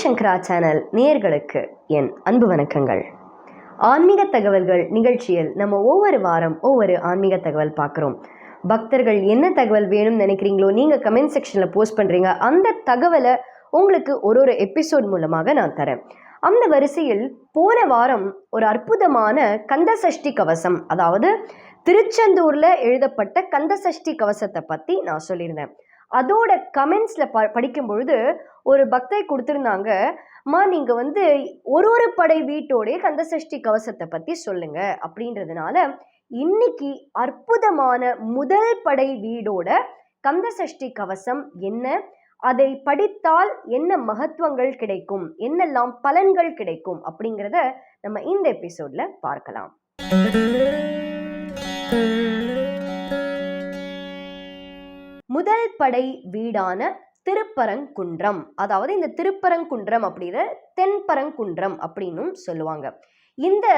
சாய் சங்கரா channel நேயர்களுக்கு என் அன்பு வணக்கங்கள். ஆன்மீக தகவல்கள் நிகழ்ச்சியில் நம்ம ஒவ்வொரு வாரம் ஒவ்வொரு ஆன்மீக தகவல் பார்க்குறோம். பக்தர்கள் என்ன தகவல் வேணும்னு நினைக்கிறீங்களோ நீங்கள் கமெண்ட் செக்ஷனில் போஸ்ட் பண்ணுறீங்க அந்த தகவலை உங்களுக்கு ஒரு ஒரு எபிசோட் மூலமாக நான் தரேன். அந்த வரிசையில் போன வாரம் ஒரு அற்புதமான கந்த சஷ்டி கவசம் அதாவது திருச்செந்தூரில் எழுதப்பட்ட கந்த சஷ்டி கவசத்தை பற்றி நான் சொல்லியிருந்தேன். அதோட கமெண்ட்ஸில் ப படிக்கும் பொழுது ஒரு பக்தை கொடுத்துருந்தாங்க அம்மா நீங்கள் வந்து ஒரு ஒரு படை வீட்டோடைய கந்த சஷ்டி கவசத்தை பற்றி சொல்லுங்கள் அப்படின்றதுனால இன்னைக்கு அற்புதமான முதல் படை வீடோட கந்த சஷ்டி கவசம் என்ன அதை படித்தால் என்ன மகத்துவங்கள் கிடைக்கும் என்னெல்லாம் பலன்கள் கிடைக்கும் அப்படிங்கிறத நம்ம இந்த எபிசோட்ல பார்க்கலாம். முதல் படை வீடான திருப்பரங்குன்றம். அதாவது இந்த திருப்பரங்குன்றம் அப்படிங்கிற தென்பரங்குன்றம் அப்படின்னும் சொல்லுவாங்க. இந்த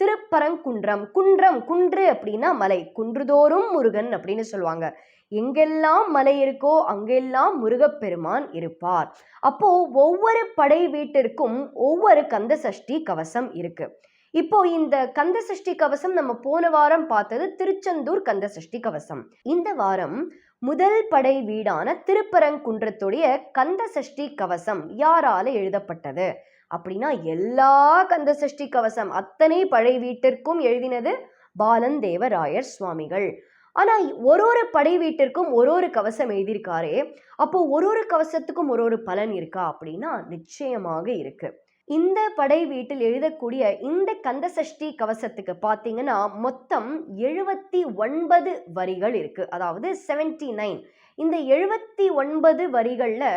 திருப்பரங்குன்றம் குன்றம் குன்று அப்படின்னா மலை. குன்றுதோறும் முருகன் அப்படின்னு சொல்லுவாங்க. எங்கெல்லாம் மலை இருக்கோ அங்கெல்லாம் முருகப்பெருமான் இருப்பார். அப்போ ஒவ்வொரு படை வீட்டிற்கும் ஒவ்வொரு கந்த சஷ்டி கவசம் இருக்கு. இப்போ இந்த கந்த சஷ்டி கவசம் நம்ம போன வாரம் பார்த்தது திருச்செந்தூர் கந்த சஷ்டி கவசம். இந்த வாரம் முதல் படை வீடான திருப்பரங்குன்றத்துடைய கந்த சஷ்டி கவசம் யாரால எழுதப்பட்டது? அப்படின்னா எல்லா கந்த சஷ்டி கவசம் அத்தனை படை வீட்டிற்கும் எழுதினது பாலன் தேவராயர் சுவாமிகள். ஆனா ஒரு ஒரு படை வீட்டிற்கும் ஒரு ஒரு கவசம் எழுதியிருக்காரே. அப்போ ஒரு ஒரு கவசத்துக்கும் ஒரு ஒரு பலன் இருக்கா அப்படின்னா நிச்சயமாக இருக்கு. இந்த படை வீட்டில் எழுதக்கூடிய இந்த கந்தசஷ்டி கவசத்துக்கு பார்த்தீங்கன்னா மொத்தம் எழுபத்தி ஒன்பது வரிகள் இருக்கு. அதாவது செவன்டி நைன் இந்த எழுபத்தி ஒன்பது வரிகளில்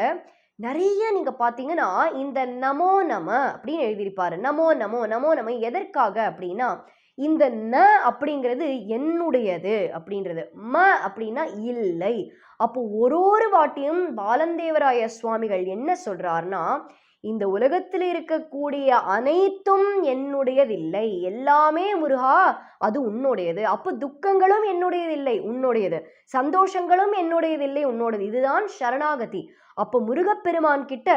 நிறைய நீங்கள் பார்த்தீங்கன்னா இந்த நமோ நம அப்படின்னு எழுதியிருப்பாரு. நமோ நமோ நமோ நம எதற்காக அப்படின்னா இந்த ந அப்படிங்கிறது என்னுடையது அப்படின்றது. ம அப்படின்னா இல்லை. அப்போ ஒரு ஒரு வாட்டியும் பாலந்தேவராய சுவாமிகள் என்ன சொல்றாருன்னா இந்த உலகத்தில் இருக்கக்கூடிய அனைத்தும் என்னுடையதில்லை. எல்லாமே முருகா அது உன்னுடையது. அப்போ துக்கங்களும் என்னுடையதில்லை உன்னுடையது. சந்தோஷங்களும் என்னுடையதில்லை உன்னோடது. இதுதான் சரணாகதி. அப்போ முருகப்பெருமான் கிட்ட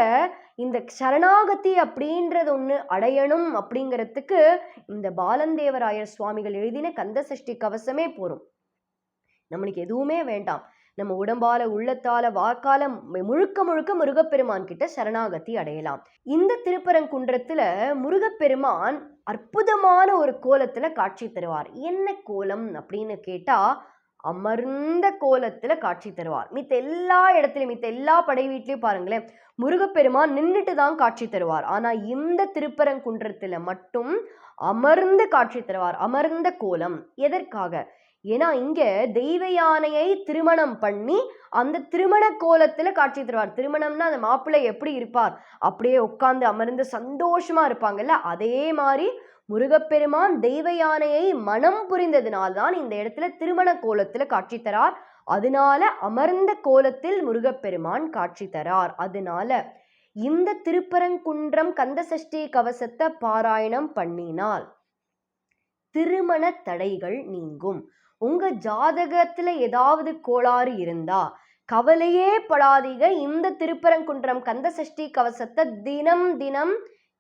இந்த சரணாகதி அப்படின்றது ஒன்று அடையணும் அப்படிங்கிறதுக்கு இந்த பாலந்தேவராயர் சுவாமிகள் எழுதின கந்த சஷ்டி கவசமே போரும். நம்மளுக்கு எதுவுமே வேண்டாம். நம்ம உடம்பால உள்ளத்தால வாக்கால முழுக்க முழுக்க முருகப்பெருமான் கிட்ட சரணாகதி அடையலாம். இந்த திருப்பரங்குன்றத்துல முருகப்பெருமான் அற்புதமான ஒரு கோலத்துல காட்சி தருவார். என்ன கோலம் அப்படின்னு கேட்டா அமர்ந்த கோலத்துல காட்சி தருவார். மித்த எல்லா இடத்துலயும் மித்த எல்லா படை வீட்லயும் பாருங்களேன் முருகப்பெருமான் நின்றுட்டு தான் காட்சி தருவார். ஆனா இந்த திருப்பரங்குன்றத்துல மட்டும் அமர்ந்து காட்சி தருவார். அமர்ந்த கோலம். எதற்காக? ஏன்னா இங்க தெய்வ யானையை திருமணம் பண்ணி அந்த திருமண கோலத்துல காட்சி தருவார். திருமணம்னா அந்த மாப்பிள்ளை எப்படி இருப்பார்? அப்படியே உட்கார்ந்து அமர்ந்து சந்தோஷமா இருப்பாங்கல்ல? அதே மாதிரி முருகப்பெருமான் தெய்வ யானையை மனம் புரிந்ததினால்தான் இந்த இடத்துல திருமண கோலத்துல காட்சி தரார். அதனால அமர்ந்த கோலத்தில் முருகப்பெருமான் காட்சி தரார். அதனால இந்த திருப்பரங்குன்றம் கந்த சஷ்டி கவசத்தை பாராயணம் பண்ணினால் திருமண தடைகள் நீங்கும். உங்க ஜாதகத்துல ஏதாவது கோளாறு இருந்தா கவலையே படாதீங்க. இந்த திருப்பரங்குன்றம் கந்த சஷ்டி கவசத்தை தினம் தினம்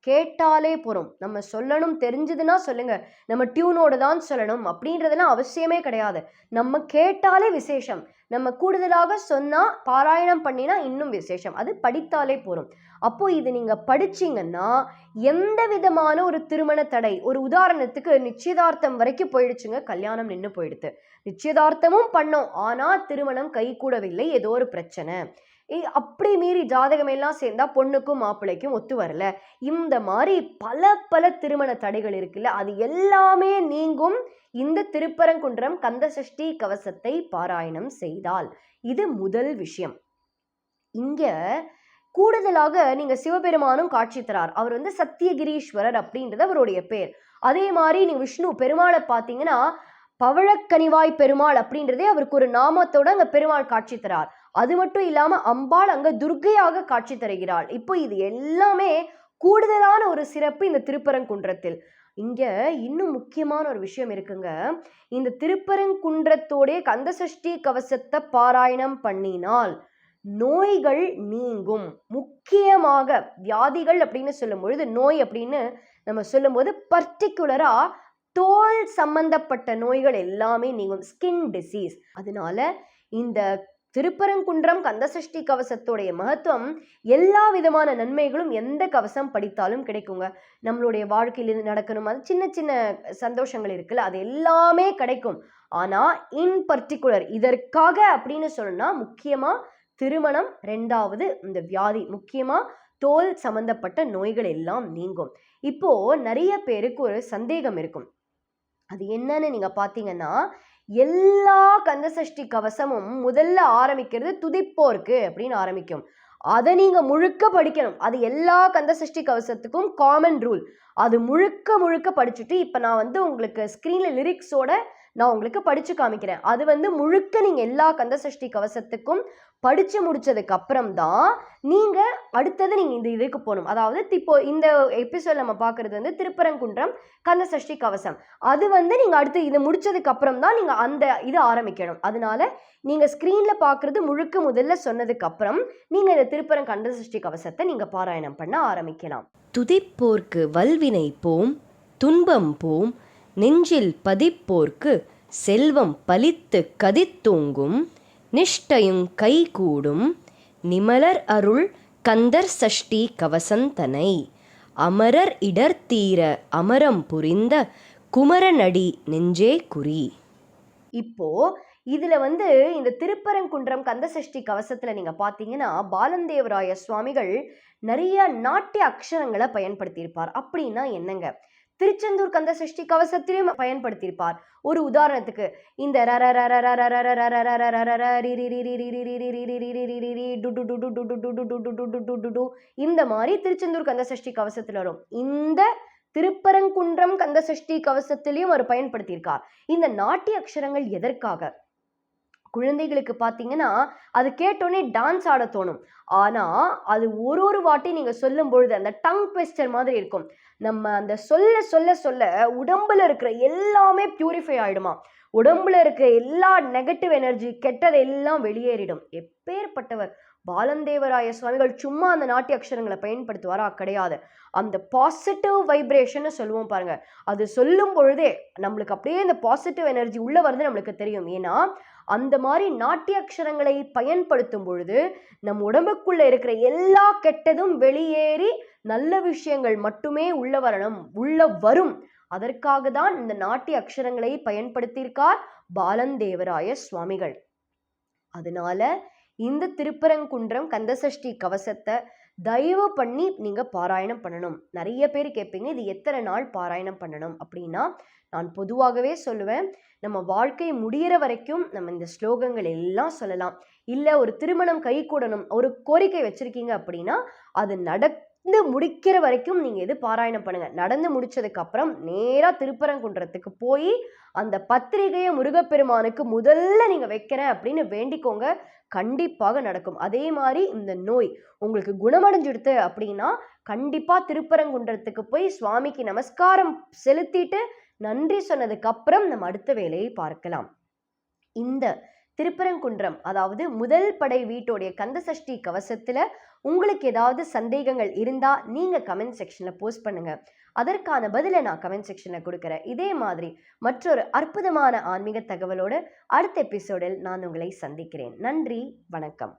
கேட்டாலே போகிறோம் நம்ம சொல்லணும் தெரிஞ்சதுன்னா சொல்லுங்க. நம்ம டியூனோட தான் சொல்லணும். அப்படின்றதெல்லாம் அவசியமே கிடையாது. நம்ம கேட்டாலே விசேஷம். நம்ம கூடுதலாக சொன்னால் பாராயணம் பண்ணினா இன்னும் விசேஷம். அது படித்தாலே போகும் அப்போ இது நீங்கள் படிச்சீங்கன்னா எந்த விதமான ஒரு திருமண தடை? ஒரு உதாரணத்துக்கு நிச்சயதார்த்தம் வரைக்கும் போயிடுச்சுங்க. கல்யாணம் நின்று போயிடுது நிச்சயதார்த்தமும் பண்ணோம். ஆனால் திருமணம் கை கூடவில்லை. ஏதோ ஒரு பிரச்சனை. அப்படி மீறி ஜாதகம் எல்லாம் சேர்ந்தா பொண்ணுக்கும் மாப்பிள்ளைக்கும் ஒத்து வரல. இந்த மாதிரி பல பல திருமண தடைகள் இருக்குல்ல அது எல்லாமே நீங்கும் இந்த திருப்பரங்குன்றம் கந்த சஷ்டி கவசத்தை பாராயணம் செய்தால். இது முதல் விஷயம். இங்க கூடுதலாக நீங்க சிவபெருமானும் காட்சி தரார். அவர் வந்து சத்தியகிரீஸ்வரர் அப்படின்றது அவருடைய பேர். அதே மாதிரி நீங்க விஷ்ணு பெருமாளை பார்த்தீங்கன்னா பவழக்கனிவாய் பெருமாள் அப்படின்றதே அவருக்கு ஒரு நாமத்தோட அங்க பெருமாள் காட்சி தரார். அது மட்டும் இல்லாமல் அம்பாள் அங்கே துர்க்கையாக காட்சி தருகிறாள். இப்போ இது எல்லாமே கூடுதலான ஒரு சிறப்பு இந்த திருப்பரங்குன்றத்தில். இங்கே இன்னும் முக்கியமான ஒரு விஷயம் இருக்குங்க. இந்த திருப்பரங்குன்றத்தோடைய கந்தசஷ்டி கவசத்தை பாராயணம் பண்ணினால் நோய்கள் நீங்கும். முக்கியமாக வியாதிகள் அப்படின்னு சொல்லும் பொழுது நோய் அப்படின்னு நம்ம சொல்லும்போது பர்டிகுலராக தோல் சம்பந்தப்பட்ட நோய்கள் எல்லாமே நீங்கும். ஸ்கின் டிசீஸ் அதனால இந்த திருப்பரங்குன்றம் கந்தசஷ்டி கவசத்தோடைய மகத்துவம் எல்லா விதமான நன்மைகளும் எந்த கவசம் படித்தாலும் கிடைக்குங்க. நம்மளுடைய வாழ்க்கையில் நடக்கணும். அது சின்ன சின்ன சந்தோஷங்கள் இருக்குல்ல அது எல்லாமே கிடைக்கும். ஆனால் இன் பர்டிகுலர் இதற்காக அப்படின்னு சொன்னா முக்கியமாக திருமணம் ரெண்டாவது இந்த வியாதி முக்கியமாக தோல் சம்பந்தப்பட்ட நோய்கள் எல்லாம் நீங்கும். இப்போ நிறைய பேருக்கு ஒரு சந்தேகம் இருக்கும். அது என்னன்னு நீங்க பார்த்தீங்கன்னா எல்லா கந்தசஷ்டி கவசமும் முதல்ல ஆரம்பிக்கிறது துதிப்போருக்கு அப்படின்னு ஆரம்பிக்கும். அதை நீங்க முழுக்க படிக்கணும். அது எல்லா கந்தசஷ்டி கவசத்துக்கும் காமன் ரூல் அது முழுக்க முழுக்க படிச்சுட்டு இப்போ நான் வந்து உங்களுக்கு ஸ்க்ரீனில் லிரிக்ஸோட நான் உங்களுக்கு படித்து காமிக்கிறேன். அது வந்து முழுக்க நீங்கள் எல்லா கந்தசஷ்டி கவசத்துக்கும் படித்து முடித்ததுக்கு அப்புறம் தான் நீங்கள் அடுத்தது நீங்கள் இந்த இதுக்கு போகணும். அதாவது இப்போ இந்த எபிசோட் நம்ம பார்க்குறது வந்து திருப்பரங்குன்றம் கந்தசஷ்டி கவசம். அது வந்து நீங்கள் அடுத்து இது முடித்ததுக்கு அப்புறம் தான் நீங்கள் அந்த இது ஆரம்பிக்கணும். அதனால நீங்கள் ஸ்க்ரீனில் பார்க்குறது முழுக்க முதல்ல சொன்னதுக்கு அப்புறம் நீங்கள் இந்த திருப்பரம் கந்தசஷ்டி கவசத்தை நீங்கள் பாராயணம் பண்ண ஆரம்பிக்கலாம். துதிப்போர்க்கு வல்வினை போம் துன்பம் போம் நெஞ்சில் பதிப்போர்க்கு செல்வம் பலித்து கதித்தூங்கும் நிஷ்டையும் கைகூடும் நிமலர் அருள் கந்தர் சஷ்டி கவசந்தனை. அமரர் இடர்த்தீர அமரம் புரிந்த குமரநடி நெஞ்சே குறி. இப்போ இதில் வந்து இந்த திருப்பரங்குன்றம் கந்தசஷ்டி கவசத்தில் நீங்கள் பார்த்தீங்கன்னா பாலந்தேவராய சுவாமிகள் நிறைய நாட்டிய அக்ஷரங்களை பயன்படுத்தியிருப்பார். அப்படின்னா என்னங்க? திருச்செந்தூர் கந்த சஷ்டி கவசத்திலும் பயன்படுத்தியிருப்பார் ஒரு உதாரணத்துக்கு இந்த இந்த மாதிரி திருச்செந்தூர் கந்த சஷ்டி கவசத்தில் வரும் இந்த திருப்பரங்குன்றம் கந்த சஷ்டி கவசத்திலையும் அவர் பயன்படுத்தியிருக்கார் இந்த நாட்டிய அக்ஷரங்கள் எதற்காக குழந்தைகளுக்கு பார்த்தீங்கன்னா அது கேட்டோன்னே டான்ஸ் ஆட தோணும். ஆனால் அது ஒரு ஒரு வாட்டி நீங்கள் சொல்லும் பொழுது அந்த டங் ட்விஸ்டர் மாதிரி இருக்கும். நம்ம அந்த சொல்ல சொல்ல சொல்ல உடம்புல இருக்கிற எல்லாமே பியூரிஃபை ஆகிடுமா உடம்புல இருக்கிற எல்லா நெகட்டிவ் எனர்ஜி கெட்டது எல்லாம் வெளியேறிடும். எப்பேற்பட்டவர் பாலந்தேவராய சுவாமிகள் சும்மா அந்த நாட்டிய அக்ஷரங்களை பயன்படுத்துவாரா? கிடையாது. அந்த பாசிட்டிவ் வைப்ரேஷன் சொல்லுவோம் பாருங்க. அது சொல்லும் பொழுதே நம்மளுக்கு அப்படியே இந்த பாசிட்டிவ் எனர்ஜி உள்ள வருது நம்மளுக்கு தெரியும். ஏன்னா அந்த மாதிரி நாட்டிய அக்ஷரங்களை பயன்படுத்தும் பொழுது நம் உடம்புக்குள்ள இருக்கிற எல்லா கெட்டதும் வெளியேறி நல்ல விஷயங்கள் மட்டுமே உள்ள வரணும் உள்ள வரும். அதற்காக தான் இந்த நாட்டிய அக்ஷரங்களை பயன்படுத்தியிருக்கார் பாலந்தேவராய சுவாமிகள். அதனால இந்த திருப்பரங்குன்றம் கந்தசஷ்டி கவசத்தை தயவு பண்ணி நீங்கள் பாராயணம் பண்ணணும். நிறைய பேர் கேட்பீங்க இது எத்தனை நாள் பாராயணம் பண்ணணும்? அப்படின்னா நான் பொதுவாகவே சொல்லுவேன் நம்ம வாழ்க்கை முடியிற வரைக்கும் நம்ம இந்த ஸ்லோகங்கள் எல்லாம் சொல்லலாம். இல்லை ஒரு திருமணம் கை கூடணும் ஒரு கோரிக்கை வச்சுருக்கீங்க அப்படின்னா அது நட நடந்து முடிக்கிற வரைக்கும் நீங்கள் எது பாராயணம் பண்ணுங்கள் நடந்து முடிச்சதுக்கப்புறம் நேராக திருப்பரங்குன்றத்துக்கு போய் அந்த பத்திரிகையை முருகப்பெருமானுக்கு முதல்ல நீங்கள் வைக்கிறேன் அப்படின்னு வேண்டிக்கோங்க. கண்டிப்பாக நடக்கும். அதே மாதிரி இந்த நோய் உங்களுக்கு குணமடைஞ்சிடுது அப்படின்னா கண்டிப்பாக திருப்பரங்குன்றத்துக்கு போய் சுவாமிக்கு நமஸ்காரம் செலுத்திட்டு நன்றி சொன்னதுக்கப்புறம் நம்ம அடுத்த வேலையை பார்க்கலாம். இந்த திருப்பரங்குன்றம் அதாவது முதல் படை வீட்டோடைய கந்தசஷ்டி கவசத்தில் உங்களுக்கு ஏதாவது சந்தேகங்கள் இருந்தா நீங்க கமெண்ட் செக்ஷன்ல போஸ்ட் பண்ணுங்க. அதற்கான பதிலை நான் கமெண்ட் செக்ஷன்ல கொடுக்குறேன். இதே மாதிரி மற்றொரு அற்புதமான ஆன்மீக தகவலோடு அடுத்த எபிசோடில் நான் உங்களை சந்திக்கிறேன். நன்றி வணக்கம்.